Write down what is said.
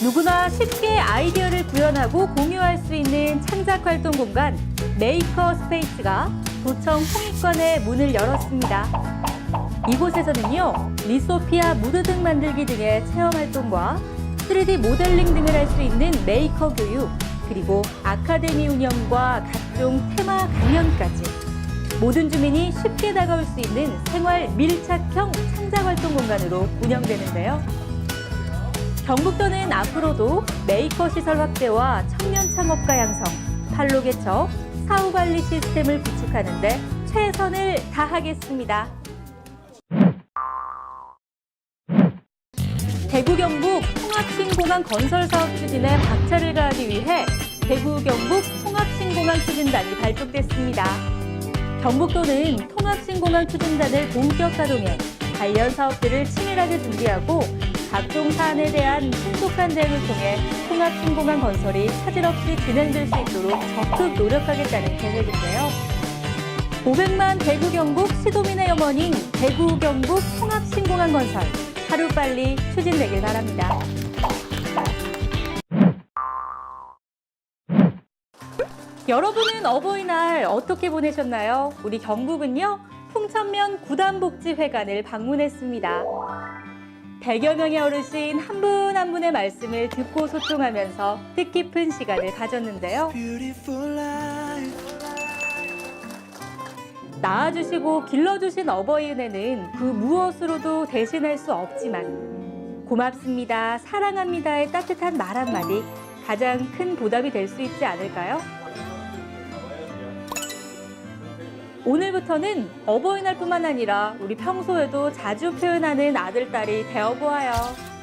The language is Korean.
누구나 쉽게 아이디어를 구현하고 공유할 수 있는 창작 활동 공간 메이커 스페이스가 도청 홍익관에 문을 열었습니다. 이곳에서는요, 리소피아 무드 등 만들기 등의 체험 활동과 3D 모델링 등을 할 수 있는 메이커 교육, 그리고 아카데미 운영과 각종 테마 강연까지 모든 주민이 쉽게 다가올 수 있는 생활 밀착형 창작 활동 공간으로 운영되는데요. 경북도는 앞으로도 메이커 시설 확대와 청년 창업가 양성, 판로 개척, 사후 관리 시스템을 구축하는 데 최선을 다하겠습니다. 대구 경북 통합신공항 건설 사업 추진에 박차를 가하기 위해 대구 경북 통합신공항 추진단이 발족됐습니다. 경북도는 통합신공항 추진단을 본격 가동해 관련 사업들을 치밀하게 준비하고 각종 사안에 대한 신속한 대응을 통해 통합신공항 건설이 차질 없이 진행될 수 있도록 적극 노력하겠다는 계획인데요. 500만 대구 경북 시도민의 염원인 대구 경북 통합신공항 건설 하루빨리 추진되길 바랍니다. 여러분은 어버이날 어떻게 보내셨나요? 우리 경북은요, 풍천면 구단복지회관을 방문했습니다. 100여 명의 어르신 한 분 한 분의 말씀을 듣고 소통하면서 뜻깊은 시간을 가졌는데요. 낳아주시고 길러주신 어버이 은혜는 그 무엇으로도 대신할 수 없지만 고맙습니다, 사랑합니다의 따뜻한 말 한마디 가장 큰 보답이 될 수 있지 않을까요? 오늘부터는 어버이날뿐만 아니라 우리 평소에도 자주 표현하는 아들, 딸이 되어보아요.